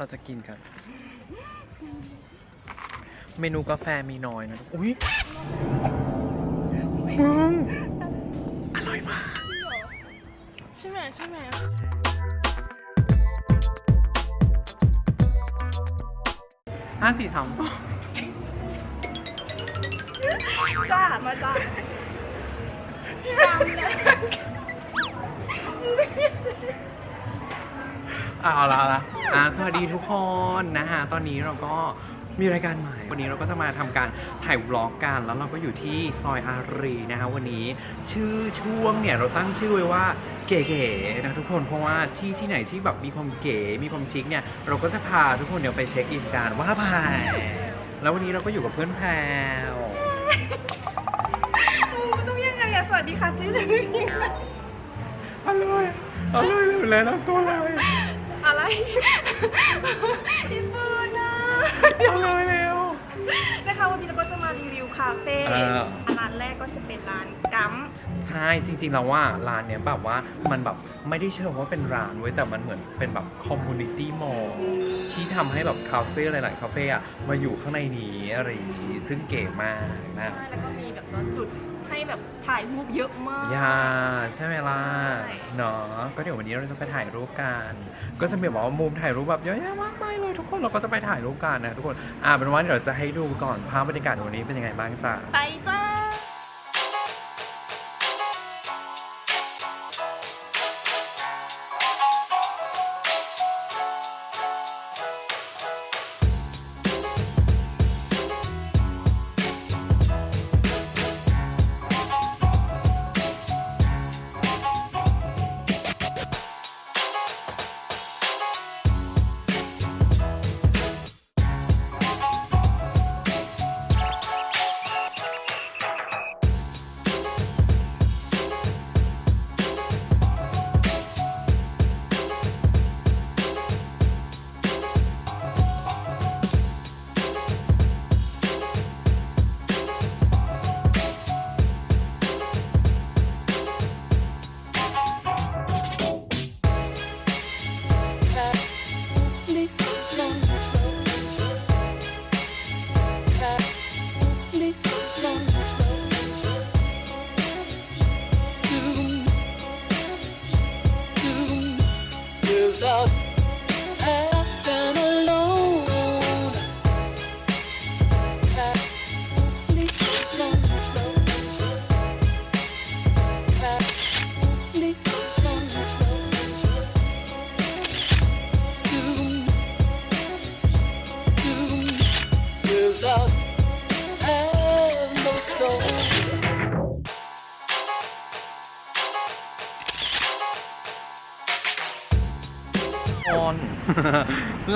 เราจะกินกัน เมนูกาแฟมีน้อยนะ อุ้ยมึงอร่อยมาก ใช่ไหมใช่ไหมห้าสี่สามสองจ้า มาจ้าอะเอาละเอาละอะสวัสดีทุกคนนะฮะตอนนี้เราก็มีรายการใหม่ วันนี้เราก็จะมาทำการถ่ายบล็อกกัน แล้วเราก็อยู่ที่ซอยอารีนะฮะวันนี้ชื่อช่วงเนี่ยเราตั้งชื่อไว้ว่าเก๋ๆนะทุกคน เพราะว่าที่ที่ไหนที่แบบมีความเก๋ มีความชิคเนี่ยเราก็จะพาทุกคนเดี๋ยวไปเช็คอินกันว่าพายแล้ววันนี้เราก็อยู่กับเพื่อนแพรวต้องยังไงอะสวัสดีค่ะชื่อถึงอร่อยอร่อยเลยนะตัวเลย อะไรพี่ปืนนะอร่อยแล้วนะคะวันนี้เราก็จะมารีวิวคาเฟ่เออร้านแรกก็จะเป็นร้านกัม ใช่จริงๆแล้วว่าร้านเนี้ยแบบว่ามันแบบไม่ได้เชิงว่าเป็นร้านเว้ยแต่มันเหมือนเป็นแบบคอมมูนิตี้มอลที่ทำให้แบบคาเฟ่หลายๆคาเฟ่อะมาอยู่ข้างในนี้อะไรอย่างงี้ซึ่งเก๋มากนะ ใช่แล้วก็มีแบบว่าจุด ให้แบบถ่ายรูปเยอะมากยาใช่ไหมล่ะใช่ เนาะก็เดี๋ยววันนี้เราจะไปถ่ายรูปกัน ก็จะมีแบบว่ามุมถ่ายรูปแบบเยอะแยะมากมายเลยทุกคนเราก็จะไปถ่ายรูปกันนะทุกคนอ่าเป็นว่าเดี๋ยวจะให้ดูก่อนภาพบรรยากาศวันนี้เป็นยังไงบ้างจ้ะ ไปจ้า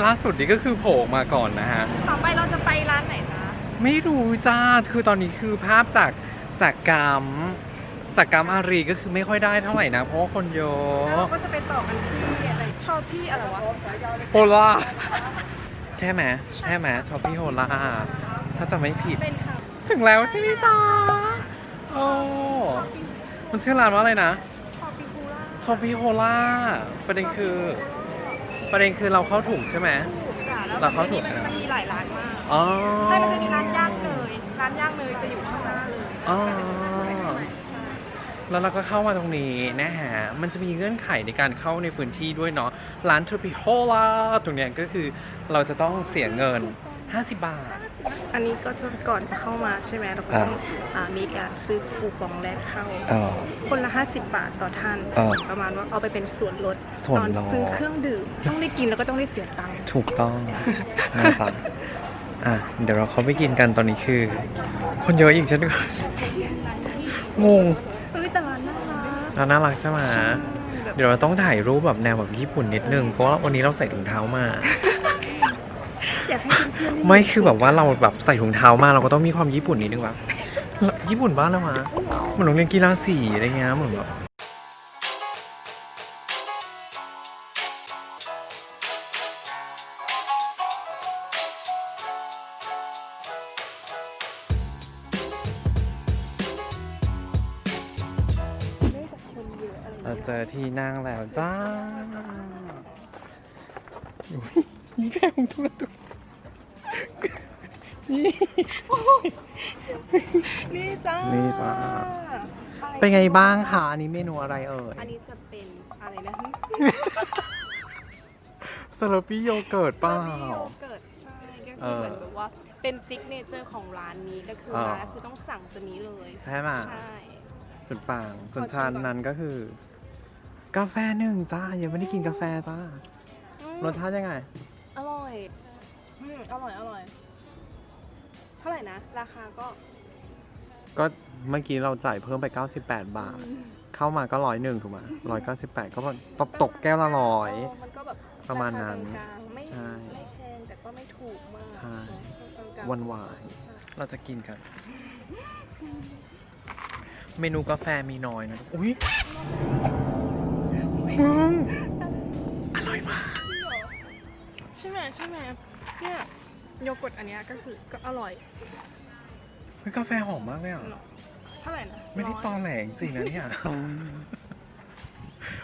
ล่าสุดนี่ก็คือโผล่ออกมาก่อนนะฮะ ต่อไปเราจะไปร้านไหนจ๊ะไม่รู้จ้า คือตอนนี้คือภาพจากจากกรรมจากกรรมอารีก็คือไม่ค่อยได้เท่าไหร่นะ เพราะว่าคนเยอแล้วเราะก็จะไปต่อกันที่อะไรชอบพี่อะไรวะโฮล่าใช่ไหมใช่ไหมชอปปี้โฮล่าถ้าจะไม่ผิด เป็นค่ะถึงแล้วใช่ไหมจ๊ะโอ้มันชื่อร้านว่าอะไรนะ ชอบพี่คูล่า ชอปปี้โฮล่าประเด็นคือป ระเด็นคือเราเข้าถูกใช่ไหม ถูกจ้ะแล้วเราเข้าถูกมันนะมันมีหลายร้านมาก อ๋อ ใช่มันจะมีร้านย่างเนยร้านย่างเนยจะอยู่ข้างหน้าเลยอ๋อ ใช่แล้วเราก็เข้ามาตรงนี้นะฮะ มันจะมีเงื่อนไขในการเข้าในพื้นที่ด้วยเนาะ ร้านทูปิโฮล่าตรงเนี้ยก็คือเราจะต้องเสียเงิน 50 บาท อันนี้ก็จะก่อนจะเข้ามาใช่ไหมเราก็ต้องอ่ามีการซื้อคูปองแรกเข้าเออคนละ 50 บาทต่อท่านเออประมาณว่าเอาไปเป็นส่วนลดส่วนตอนลด ซื้อเครื่องดื่ม ต้องได้กินแล้วก็ต้องได้เสียตังค์ถูกต้องนะครับอะเดี๋ยวเราเข้าไปกินกันตอนนี้คือ คนเยอะอีกเช่นกันงงเฮ้ยแต่ร้านน่ารักร้านน่ารักใช่ไหมแบบเดี๋ยวเราต้องถ่ายรูปแบบแนวแบบญี่ปุ่นนิดนึง เพราะว่าวันนี้เราใส่ถุงเท้ามา อยากให้เพื่อนๆด้ไม่คือแบบว่าเราแบบใส่ถุงเท้ามาเราก็ต้องมีความญี่ปุ่นนิดนึงวะญี่ปุ่นบ้านเรามาเหมือนโรงเรียนกีฬาสีอะไรเงี้ยเหมือนแบบเราเจอที่นั่งแล้วจ้าอุ๊ยนี่แพงทุกทุก นี่นี่จ้า นี่นี่จ้า เป็นไงบ้างคะอันนี้เมนูอะไรเอ่ยอันนี้จะเป็นอะไรนะสลัดปี้โยเกิร์ตเปล่าโยเกิร์ตใช่ก็เอคืออเหมือนแบบว่าเป็นซิกเนเจอร์ของร้านนี้ก็คือเออ ร้านคือต้องสั่งตัวนี้เลยใช่ไหมใช่ ส่วนปังส่วนขอชิมชานก่อนนั้นก็คือ กาแฟหนึ่งจ้า ยังไม่ได้กินกาแฟจ้า อืมรสชาติยังไง อร่อยอืมอร่อย อร่อยเท่าไหร่นะ ราคาก็ ก็เมื่อกี้เราจ่ายเพิ่มไป 98 บาทอืมเข้ามาก็ร้อยหนึ่งถูกไหมร้อยเก้าสิบแปดก็ตกตกแก้วละร้อยเมันก็แบบประมาณนั้นคกลางๆไม่ใช่ ไม่แพงแต่ก็ไม่ถูกมากใช่กลางๆวันวายเราจะกินกัน เมนูกาแฟมีน้อยนะ อุ้ยมึงอร่อยมาก ใช่ไหมใช่ไหมเนี่ย โยเกิร์ตอันเนี้ยก็คือก็อร่อยเฮ้ยกาแฟหอมมากเลยอะ เท่าไหร่นะไม่ได้ร้ยตอแหลงสินะเนี่ย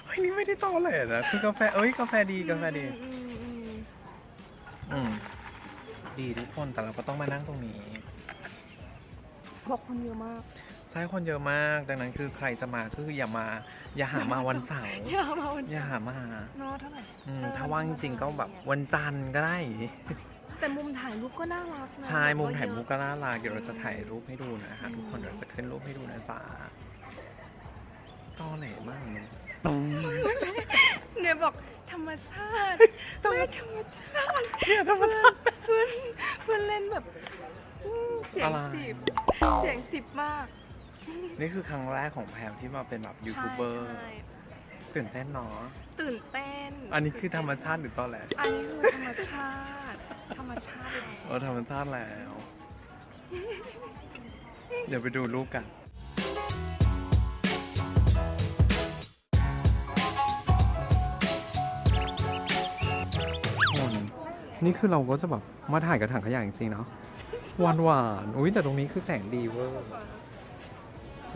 เฮ้ยนี่ไม่ได้ตอแหลนะคือกาแฟเอ้ยกาแฟดีกาแฟดี อืมอืมอืมอืม ดีทุกคนแต่เราก็ต้องมานั่งตรงนี้ บอกคนเยอะมากใช่คนเยอะมาก ดังนั้นคือใครจะมาก็คืออย่ามา อย่าหามาวันเสาร์อย่ามาวันอย่าหามา เนอะเท่าไหร่อืมเออถ้าว่างจริงๆก็แบบวันจันทร์ก็ได้ แต่มุมถ่ายรูปก็น่ารักนะใช่มุมถ่ายเอะรูปก็น่ารักเดี๋ยวเราจะถ่ายรูปให้ดูนะฮะทุกคนเดี๋ยวจะขึ้นรูปให้ดูนะจ๊ะตอแหลมากเลยเนี่ยบอกธรรมชาติไม่ธรรมชาติเนี่ยธรรมชาติเพื่อนเพื่อนเล่นแบบอืมเสียงอะไรสิบเสียงสิบมาก นี่คือครั้งแรกของแพมที่มาเป็นแบบยูทูบเบอร์ใช่ตื่นเต้นเนาะตื่นเต้น อันนี้คือธรรมชาติหรือตอแหลอันนี้คือธรรมชาติ ธรรมชาติเออธรรมชาติแล้ว เดี๋ยวไปดูรูปกันคนนี่คือเราก็จะแบบมาถ่ายกับถังขยะจริงๆเนาะหวานหวานๆอุ้ยแต่ตรงนี้คือแสงดีเวอร์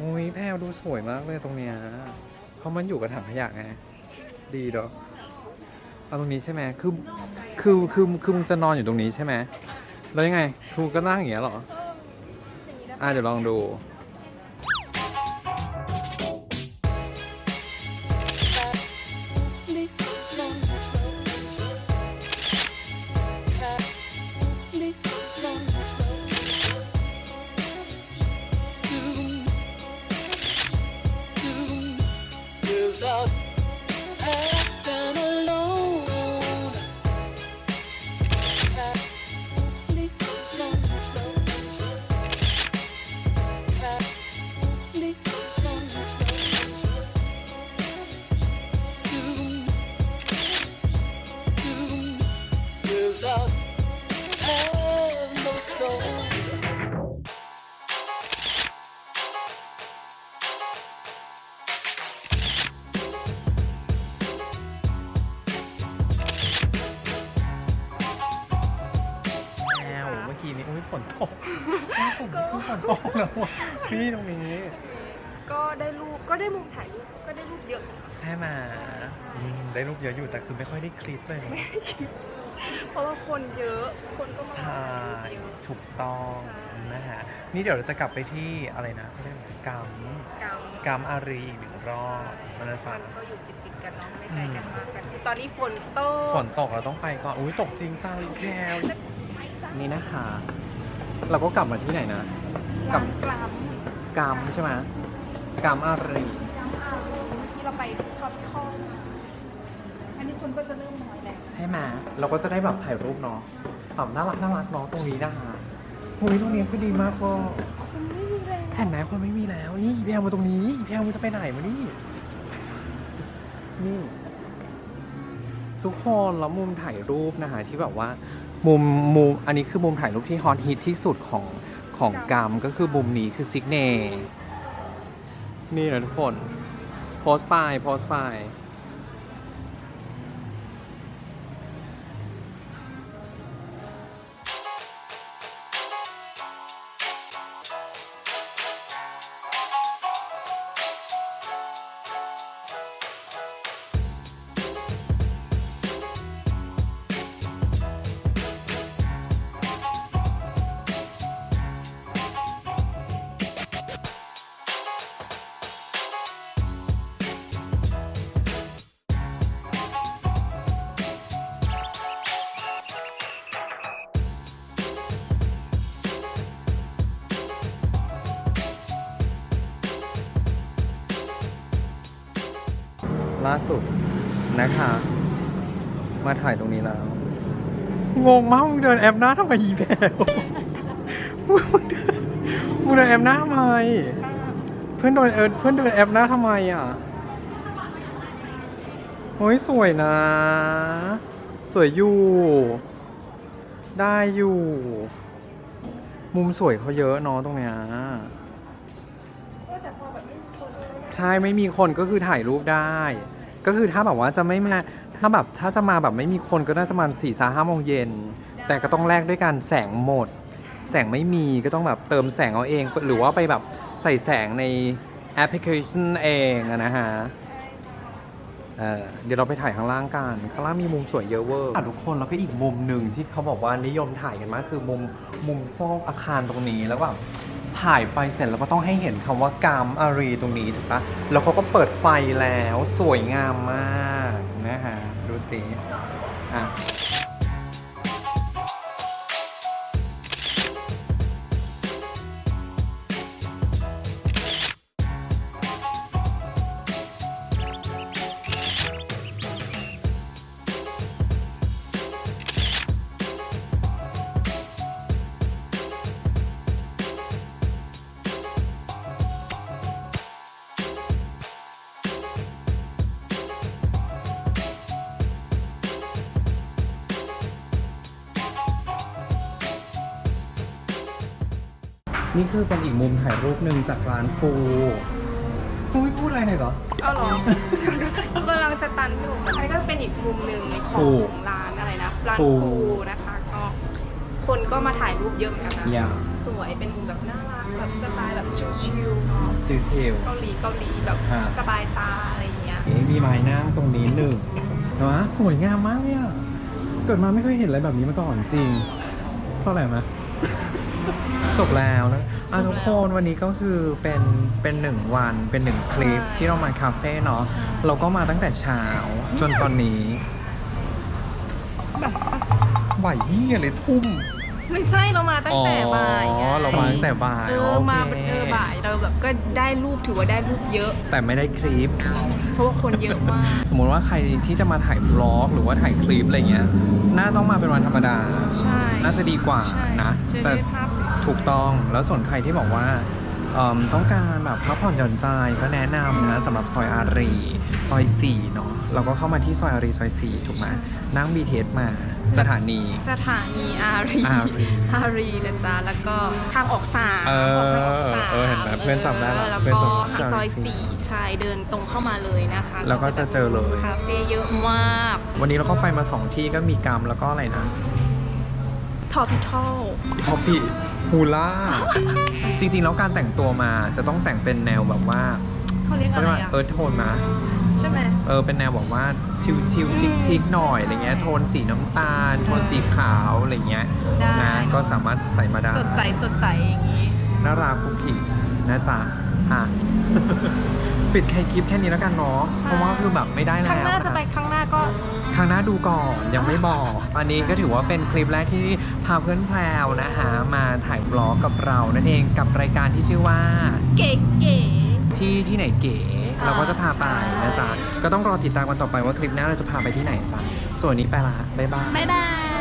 อุ้ยแพลวดูสวยมากเลยตรงเนี้ยเพราะมันอยู่กับถังขยะไง ดีเนาะ เอาตรงนี้ใช่ไหมคือคือคือคือมึงจะนอนอยู่ตรงนี้ใช่ไหมแล้วยังไงครูก็นั่งอย่างเงี้ยเหรออะเดี๋ยวลองดู soul. แอวเมื่อกี้นี้อุ้ยฝนตกฝนตกฝนตกแล้วอะนี่ตรงนี้ ก็ได้รูปก็ได้มุมถ่ายรูปก็ได้รูปเยอะใช่ไหมอืมได้รูปเยอะอยู่แต่คือไม่ค่อยได้คลิปเลยเนอะ เพราะว่าคนเยอะ คนก็มาใช่เยอะ ถูกต้องใช่ นะฮะ นี่เดี๋ยวเราจะกลับไปที่อะไรนะเขาเรียกอะไรกัมกลางกัมอารีอีกหนึ่งรอบนะมัจ๊ะนก็อยู่ติดๆกันเนาะไม่ไกลกันมากกันตอนนี้ฝนตกฝนตกเราต้องไปก่อน อุ้ยตกจริงจังแจวนี่นะคะ เราก็กลับมาที่ไหนนะร้านกลามกัมใช่ไหมกัมอารี ที่เราไปท็อปคอมอันนี้ คนก็จะเริ่มน้อยแล้วใช่ไหมเราก็จะได้แบบถ่ายรูปเนาะแบบน่ารักน่ารักเนาะตรงนี้นะคะตรงนี้ตรงนี้คือดีมากก็คนไม่มีแรงเห็นไหมคนไม่มีแล้วนี่อีแพลมาตรงนี้อีแพลมันจะไปไหนมานี่นี่ทุกคนแล้วมุมถ่ายรูปนะคะที่แบบว่ามุมมุมอันนี้คือมุมถ่ายรูปที่ฮอตฮิตที่สุดของของกรรมก็คือมุมนี้คือซิกเน่นี่นะทุกคนโพสต์ไปโพสต์ไป ล่าสุดนะคะ มาถ่ายตรงนี้แล้ว งงมากมึงเดินแอปหน้าทำไมอีแพลมึงเดินมึงเดินแอปหน้าทำไม เพื่อนโดนเออเพื่อนเดินแอปหน้าทำไมอะโอ้ยสวยนะ สวยอยู่ ได้อยู่ มุมสวยเขาเยอะเนาะตรงเนี้ยใช่ไม่มีคนก็คือถ่ายรูปได้ ก็คือถ้าแบบว่าจะไม่มาถ้าแบบถ้าจะมาแบบไม่มีคนก็น่าจะมาสี่สาห้าโมงเย็น แต่ก็ต้องแลกด้วยการแสงหมด แสงไม่มีก็ต้องแบบเติมแสงเอาเอง หรือว่าไปแบบใส่แสงในแอปพลิเคชันเองนะฮะ เออเดี๋ยวเราไปถ่ายข้างล่างกันข้างล่างมีมุมสวยเยอะเวอร์ทุกคนแล้วก็อีกมุมหนึ่งที่เขาบอกว่านิยมถ่ายกันมากคือมุมมุมซอกอาคารตรงนี้แล้วแบบถ่ายไปเสร็จแล้วก็ต้องให้เห็นคำว่ากามอารีตรงนี้ถูกปะแล้วเขาก็เปิดไฟแล้วสวยงามมากนะฮะดูสิอะ นี่คือเป็นอีกมุมถ่ายรูปหนึ่งจากร้านฟูฟูไม่พูดอะไรหน่อยเหรอ เอาเหรอกำลังจะตันอยู่อันนี้ก็เป็นอีกมุมหนึ่งขฟูองร้านอะไรนะ ร้านฟูฟูนะคะ ก็คนก็มาถ่ายรูปเยอะเหมือนกันนะอย่าสวย เป็นมุมแบบน่ารัก แบบสไตล์แบบชิลๆเนาะ ซิลเทล เกาหลีเกาหลีแบบฮะ สบายตาอะไรอย่างเงี้ย นี่มีไม้นั่งตรงนี้หนึ่งนะสวยงามมากเลยอะ เกิดมาไม่เคยเห็นอะไรแบบนี้มาก่อนจริงเท่าไหร่มะ จบแล้วนะอะทุกคนวันนี้ก็คือเป็นเป็นหนึ่งวันเป็นหนึ่งคลิปใช่ที่เรามาคาเฟ่เนาะใช่ เราก็มาตั้งแต่เช้าจนตอนนี้บ่ายยี่อะไรทุ่ม ไม่ใช่เรามาตั้งแต่บ่ายไงอ๋อเรามาตั้งแต่บ่ายเอโออเค มาเออบ่ายเราแบบก็ได้รูปถือว่าได้รูปเยอะ แต่ไม่ได้คลิป เพราะว่าคนเยอะมาก สมมติว่าใครที่จะมาถ่ายบล็อกหรือว่าถ่ายคลิปอะไรเงี้ยน่าต้องมาเป็นวันธรรมดา ใช่น่าจะดีกว่าใช่นะ จะแต่ได้ภาพสวยๆ ถูกต้องแล้วส่วนใครที่บอกว่าเอิ่ม ต้องการแบบพักผ่อนหย่อนใจก็แนะนำนะสำหรับซอยอารีซอย4เนาะเราก็เข้ามาที่ซอยอารีซอย4ถูกไหมนั่ง BTS มาสถานี สถานีอารีอารีอารีนะจ๊ะ แล้วก็ทางออกสามเออออกทางออกสามเออเห็นไหมเพื่อนจำได้ละแล้วเพื่อนก็จำได้ซอยสี่ใช่เดินตรงเข้ามาเลยนะคะ แล้วก็จะเจอเลยคาเฟ่เยอะมาก วันนี้เราก็ไปมา2ที่ก็มีกรรมแล้วก็อะไรนะทอพิทอลท็อปปี้ ฮูล่า จริง ๆ แล้วการแต่งตัวมาจะต้องแต่งเป็นแนวแบบว่าเขาเรียกเขาอะเรียไรกว่าอะเอิร์ธโทนนะใช่ไหม เออเป็นแนวแบบว่าชิวชิวอืมชิคชิคๆหน่อยใช่อะไรเงี้ยโทนสีน้ำตาล โทนสีขาวอะไรเงี้ยได้ นะก็สามารถใส่มาได้สดใสสดใสอย่างนี้ น่ารักคุกกี้นะจ๊ะอะ ปิดแค่คลิปแค่นี้แล้วกันเนาะใช่ เพราะว่าคือแบบไม่ได้ข้างแล้วหน้าจะนะไปข้างหน้าก็ครั้งหน้าดูก่อนยังไม่บอก อันนี้ก็ถือว่าเป็นคลิปแรกที่พาเพื่อนแพรวนะคะมาถ่ายบล็อกกับเรานั่นเองกับรายการที่ชื่อว่า เก๋เก๋ที่ที่ไหนเก๋อ่าเราก็จะพาไปใช่นะจ๊ะก็ต้องรอติดตามกันต่อไปว่าคลิปหน้าเราจะพาไปที่ไหนจ๊ะส่วนวันนี้ไปละบ๊ายบาย บ๊ายบาย